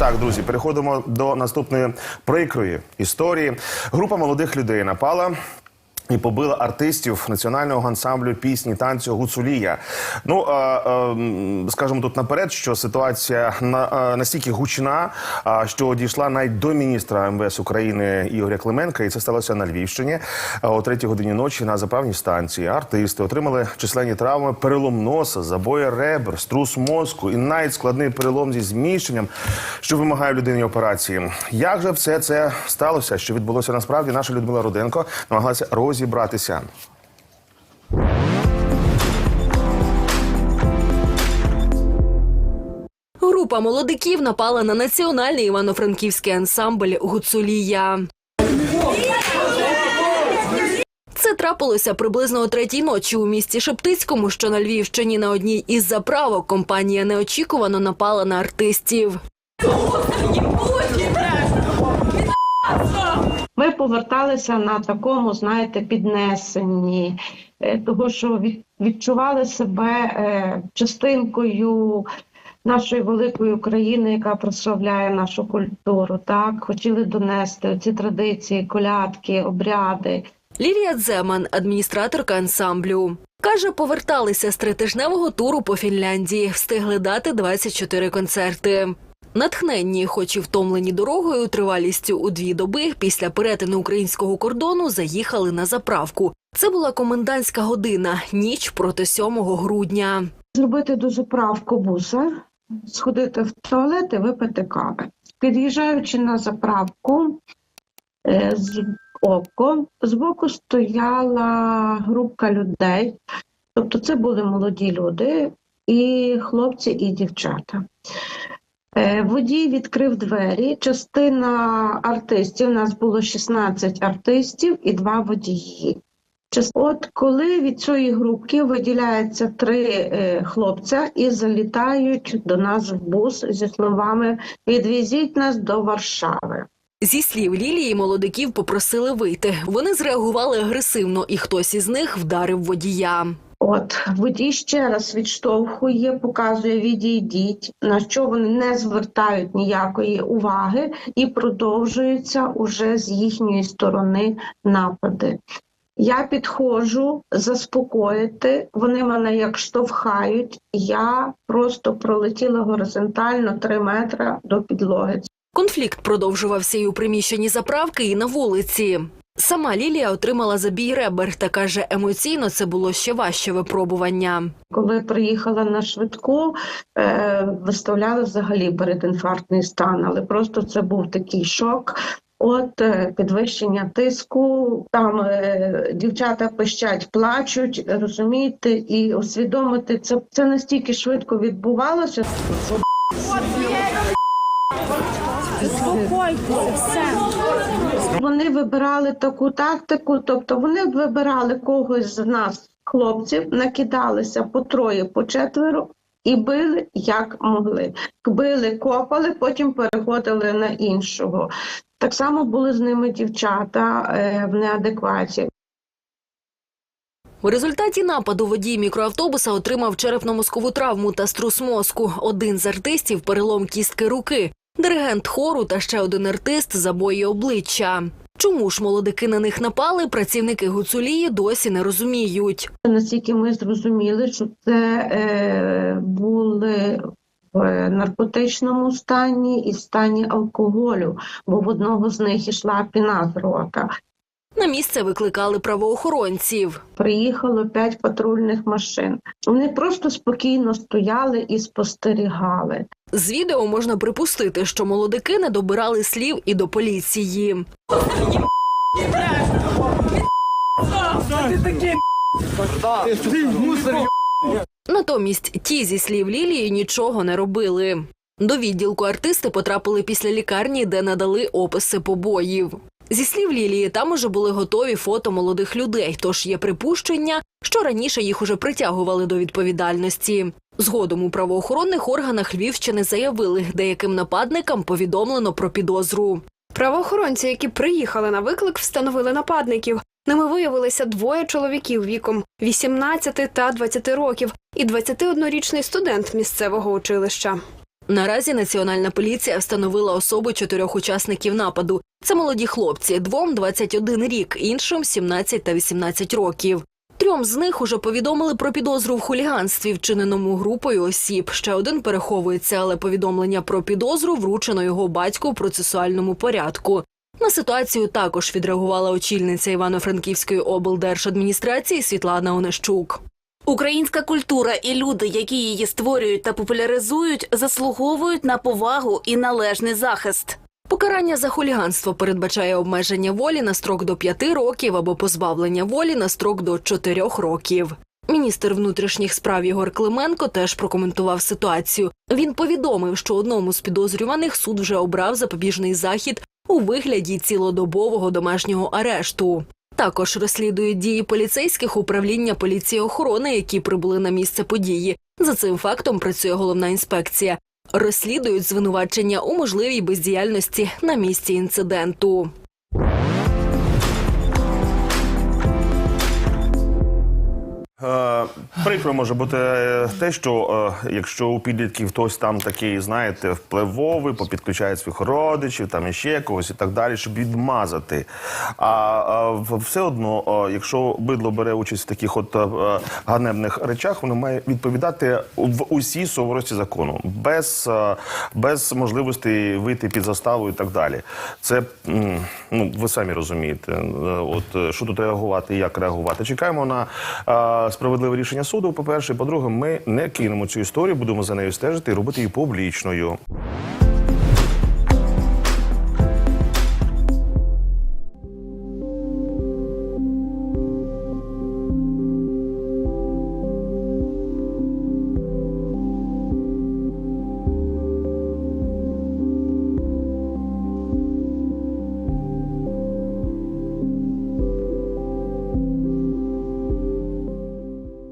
Так, друзі, переходимо до наступної прикрої історії. Група молодих людей напала. І побила артистів національного ансамблю пісні танцю Гуцулія. Ну скажемо тут наперед, що ситуація на, настільки гучна, що дійшла навіть до міністра МВС України Ігоря Клименка, і це сталося на Львівщині. О третій годині ночі на заправній станції артисти отримали численні травми, перелом носа, забої ребер, струс мозку і навіть складний перелом зі зміщенням, що вимагає людині операції. Як же все це сталося? Що відбулося насправді? Наша Людмила Руденко намагалася розібратися. Група молодиків напала на національний івано-франківський ансамбль Гуцулія. Це трапилося приблизно о третій ночі у місті Шептицькому, що на Львівщині на одній із заправок компанія неочікувано напала на артистів. Поверталися на такому, знаєте, піднесенні, е, того, що відчували себе е, частинкою нашої великої України, яка прославляє нашу культуру. Так, хотіли донести ці традиції, колядки, обряди. Лілія Дземан, адміністраторка ансамблю. Каже, поверталися з тритижневого туру по Фінляндії, встигли дати 24 концерти. Натхненні, хоч і втомлені дорогою, тривалістю у дві доби після перетину українського кордону заїхали на заправку. Це була комендантська година, ніч проти 7 грудня. Зробити до заправку буса, сходити в туалет і випити кави. Під'їжджаючи на заправку, е, з око, збоку стояла групка людей. Тобто це були молоді люди, і хлопці, і дівчата. Е, Водій відкрив двері. Частина артистів, у нас було 16 артистів і два водії. От коли від цієї групки виділяється три е, хлопця і залітають до нас в бус зі словами Відвізіть нас до Варшави. Зі слів Лілії, молодиків попросили вийти. Вони зреагували агресивно, і хтось із них вдарив водія. От водій ще раз відштовхує, показує відійдіть, на що вони не звертають ніякої уваги, і продовжуються уже з їхньої сторони напади. Я підходжу заспокоїти, вони мене як штовхають. Я просто пролетіла горизонтально 3 метри до підлоги. Конфлікт продовжувався і у приміщенні заправки, і на вулиці. Сама Лілія отримала забій ребер та каже, емоційно це було ще важче випробування. Коли приїхала на швидку, е, виставляли взагалі передінфарктний стан, але просто це був такий шок. От е, підвищення тиску, там е, дівчата пищать, плачуть, розумієте, і усвідомити це, це настільки швидко відбувалося. Вони вибирали таку тактику, тобто вони вибирали когось з нас, хлопців, накидалися по троє, по четверо і били як могли. Били, копали, потім переходили на іншого. Так само були з ними дівчата е, в неадекваті. У результаті нападу водій мікроавтобуса отримав черепно-мозкову травму та струс мозку. Один з артистів перелом кістки руки, диригент хору та ще один артист забої обличчя. Чому ж молодики на них напали? Працівники гуцулії досі не розуміють. Наскільки ми зрозуміли, що це е, були в наркотичному стані і стані алкоголю, бо в одного з них ішла піна з рота. На місце викликали правоохоронців. Приїхало п'ять патрульних машин. Вони просто спокійно стояли і спостерігали. З відео можна припустити, що молодики не добирали слів і до поліції. Натомість ті зі слів Лілії нічого не робили. До відділку артисти потрапили після лікарні, де надали описи побоїв. Зі слів Лілії, там уже були готові фото молодих людей, тож є припущення, що раніше їх уже притягували до відповідальності. Згодом у правоохоронних органах Львівщини заявили, деяким нападникам повідомлено про підозру. Правоохоронці, які приїхали на виклик, встановили нападників. Ними виявилися двоє чоловіків віком 18 та 20 років і 21-річний студент місцевого училища. Наразі національна поліція встановила особи чотирьох учасників нападу. Це молоді хлопці, двом 21 рік, іншим 17 та 18 років. Трьом з них уже повідомили про підозру в хуліганстві, вчиненому групою осіб. Ще один переховується, але повідомлення про підозру вручено його батьку в процесуальному порядку. На ситуацію також відреагувала очільниця Івано-Франківської облдержадміністрації Світлана Онищук. Українська культура і люди, які її створюють та популяризують, заслуговують на повагу і належний захист. Покарання за хуліганство передбачає обмеження волі на строк до 5 років або позбавлення волі на строк до 4 років. Міністр внутрішніх справ Ігор Клименко теж прокоментував ситуацію. Він повідомив, що одному з підозрюваних суд вже обрав запобіжний захід у вигляді цілодобового домашнього арешту. Також розслідують дії поліцейських управління поліції охорони, які прибули на місце події. За цим фактом працює головна інспекція. Розслідують звинувачення у можливій бездіяльності на місці інциденту. Прикро може бути е, те, що е, якщо у підлітків хтось там такий, знаєте, впливовий, попідключає своїх родичів, там іще когось і так далі, щоб відмазати. А, все одно, е, якщо бидло бере участь в таких от е, ганебних речах, воно має відповідати в усій суворості закону, без, е, без можливості вийти під заставу і так далі. Це ну ви самі розумієте. е, От е, що тут реагувати, як реагувати. Чекаємо на е, справедливе рішення суду. По перше, по-друге, ми не кинемо цю історію, будемо за нею стежити і робити її публічною.